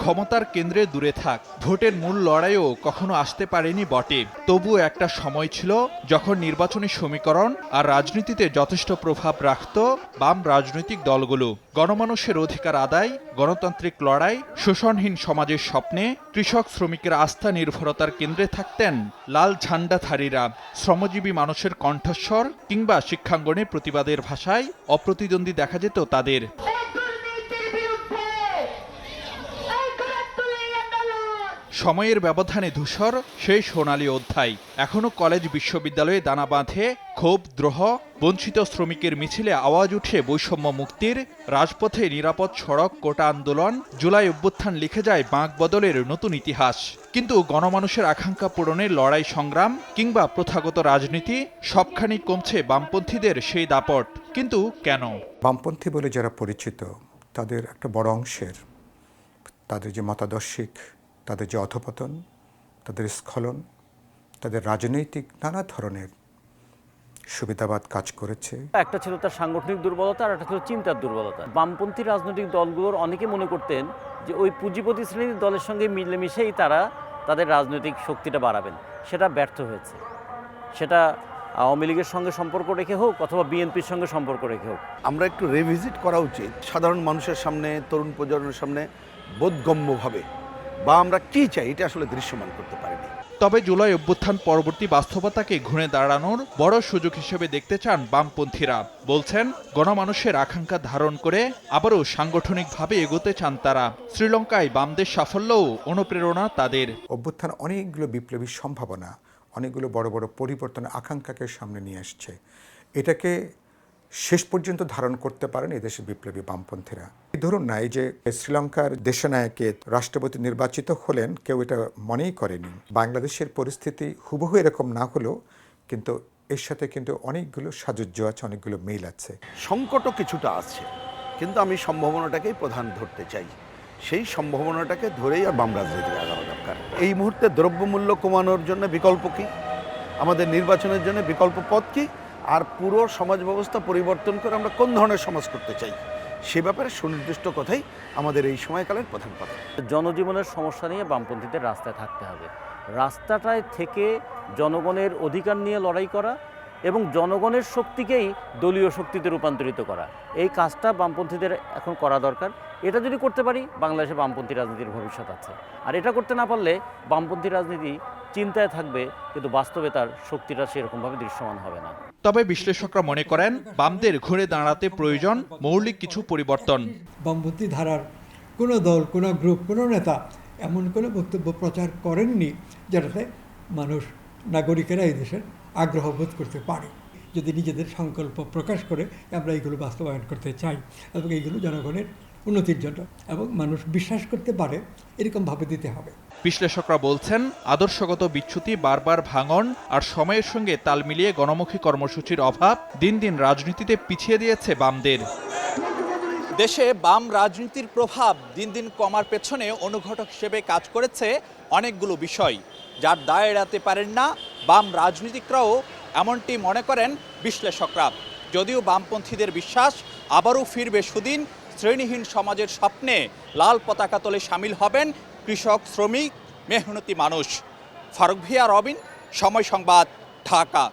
ক্ষমতার কেন্দ্রে দূরে থাক। ভোটের মূল লড়াইও কখনো আসতে পারেনি বটে। তবু একটা সময় ছিল যখন নির্বাচনী সমীকরণ আর রাজনীতিতে যথেষ্ট প্রভাব রাখত বাম রাজনৈতিক দলগুলো। গণমানুষের অধিকার আদায়, গণতান্ত্রিক লড়াই, শোষণহীন সমাজের স্বপ্নে কৃষক শ্রমিকের আস্থা নির্ভরতার কেন্দ্রে থাকতেন লাল ঝান্ডাধারীরা। শ্রমজীবী মানুষের কণ্ঠস্বর কিংবা শিক্ষাঙ্গনে প্রতিবাদের ভাষায় অপ্রতিদ্বন্দ্বী দেখা যেত তাদের এই দুর্নীতির বিরুদ্ধে এই করে তুলে আন্দোলন সময়ের ব্যবধানে ধূসর, সেই সোনালী অধ্যায়। এখনও কলেজ বিশ্ববিদ্যালয়ে দানা বাঁধে, ক্ষোভ, দ্রোহ, বঞ্চিত শ্রমিকের মিছিলে আওয়াজ উঠে বৈষম্য মুক্তির, রাজপথে নিরাপদ সড়ক, কোটা আন্দোলন, জুলাই অভ্যুত্থান লিখে যায় বাঁক বদলের নতুন ইতিহাস। কিন্তু গণমানুষের আকাঙ্ক্ষা পূরণের লড়াই সংগ্রাম কিংবা প্রথাগত রাজনীতি সবখানি কমছে বামপন্থীদের সেই দাপট। কিন্তু কেন? বামপন্থী বলে যারা পরিচিত, তাদের একটা বড় অংশের, তাদের যে মতাদর্শিক তাদের যে অধপতন তাদের স্খলন তাদের রাজনৈতিক নানা ধরনের সুবিধাবাদ কাজ করেছে। একটা ছিল তার সাংগঠনিক দুর্বলতা আর একটা ছিল চিন্তার দুর্বলতা। বামপন্থী রাজনৈতিক দলগুলোর অনেকে মনে করতেন যে ওই পুঁজিপতি শ্রেণির দলের সঙ্গে মিলেমিশেই তারা তাদের রাজনৈতিক শক্তিটা বাড়াবেন। সেটা ব্যর্থ হয়েছে। সেটা আওয়ামী লীগের সঙ্গে সম্পর্ক রেখে হোক অথবা বিএনপির সঙ্গে সম্পর্ক রেখে হোক। আমরা একটু রেভিজিট করা উচিত। সাধারণ মানুষের সামনে তরুণ প্রজন্মের সামনে বোধগম্যভাবে। বা আমরা কী চাই এটা আসলে দৃশ্যমান করতে পারিনি। তবে জুলাই অভ্যুত্থান পরবর্তী বাস্তবতাকে ঘুরে দাঁড়ানোর বড় সুযোগ হিসেবে দেখতে চান বামপন্থীরা। বলছেন গণমানুষের আকাঙ্ক্ষা ধারণ করে আবারও সাংগঠনিকভাবে এগোতে চান তারা। শ্রীলঙ্কায় বামদের সাফল্যও অনুপ্রেরণা তাদের। অভ্যুত্থান অনেকগুলো বিপ্লবী সম্ভাবনা অনেকগুলো বড় বড় পরিবর্তন আকাঙ্ক্ষাকে সামনে নিয়ে আসছে। এটাকে শেষ পর্যন্ত ধারণ করতে পারেন এদেশের বিপ্লবী বামপন্থীরা। এই ধরুন না, এই যে শ্রীলঙ্কার দেশনায়কে রাষ্ট্রপতি নির্বাচিত হলেন, কেউ এটা মনেই করেনি। বাংলাদেশের পরিস্থিতি হুবহু এরকম না হলেও কিন্তু এর সাথে কিন্তু অনেকগুলো সাজুজ্য আছে, অনেকগুলো মিল আছে। সংকটও কিছুটা আছে, কিন্তু আমি সম্ভাবনাটাকেই প্রধান ধরতে চাই। সেই সম্ভাবনাটাকে ধরেই আর বাম রাজনীতি আগানো দরকার। এই মুহূর্তে দ্রব্যমূল্য কমানোর জন্য বিকল্প কী? আমাদের নির্বাচনের জন্য বিকল্প পথ কী? আর পুরো সমাজ ব্যবস্থা পরিবর্তন করে আমরা কোন ধরনের সমাজ করতে চাই? সে ব্যাপারে সুনির্দিষ্ট কথাই আমাদের এই সময়কালের প্রধান কথা। জনজীবনের সমস্যা নিয়ে বামপন্থীদের রাস্তায় থাকতে হবে। রাস্তাটায় থেকে জনগণের অধিকার নিয়ে লড়াই করা এবং জনগণের শক্তিকেই দলীয় শক্তিতে রূপান্তরিত করা। এই কাজটা বামপন্থীদের এখন করা দরকার। এটা যদি করতে পারি, বাংলাদেশে বামপন্থী রাজনীতির ভবিষ্যৎ আছে। আর এটা করতে না পারলে বামপন্থী রাজনীতি চিন্তায় থাকবে, কিন্তু বাস্তবে তার শক্তিটা সেরকমভাবে দৃশ্যমান হবে না। তবে বিশ্লেষকরা মনে করেন, বামদের ঘুরে দাঁড়াতে প্রয়োজন মৌলিক কিছু পরিবর্তন। বামপন্থী ধারার কোনো দল, কোনো গ্রুপ, কোনো নেতা এমন কোনো বক্তব্য প্রচার করেননি যেটাতে মানুষ, নাগরিকেরা এই দেশের আগ্রহ বোধ করতে পারে। যদি নিজেদের সংকল্প প্রকাশ করে আমরা এইগুলো বাস্তবায়ন করতে চাই এবং এইগুলো জনগণের উন্নতির জন্য এবং মানুষ বিশ্বাস করতে পারে এরকমভাবে দিতে হবে। বিশ্লেষকরা বলছেন আদর্শগত বিচ্যুতি বারবার ভাঙন আর সময়ের সঙ্গে তাল মিলিয়ে গণমুখী কর্মসূচির অভাব দিন দিন রাজনীতিতে পিছিয়ে দিয়েছে বামদের। দেশে বাম রাজনীতির প্রভাব দিন দিন কমার পেছনে অনুঘটক হিসেবে কাজ করেছে অনেকগুলো বিষয়। যার দায় এড়াতে পারেন না বাম রাজনীতিকরাও এমনটি মনে করেন বিশ্লেষকরা। যদিও বামপন্থীদের বিশ্বাস আবারও ফিরবে সুদিন শ্রেণীহীন সমাজের স্বপ্নে লাল পতাকা তোলে সামিল হবেন কৃষক, শ্রমিক, মেহনতি মানুষ। ফারুক ভিয়া, রবিন, সময় সংবাদ, ঢাকা।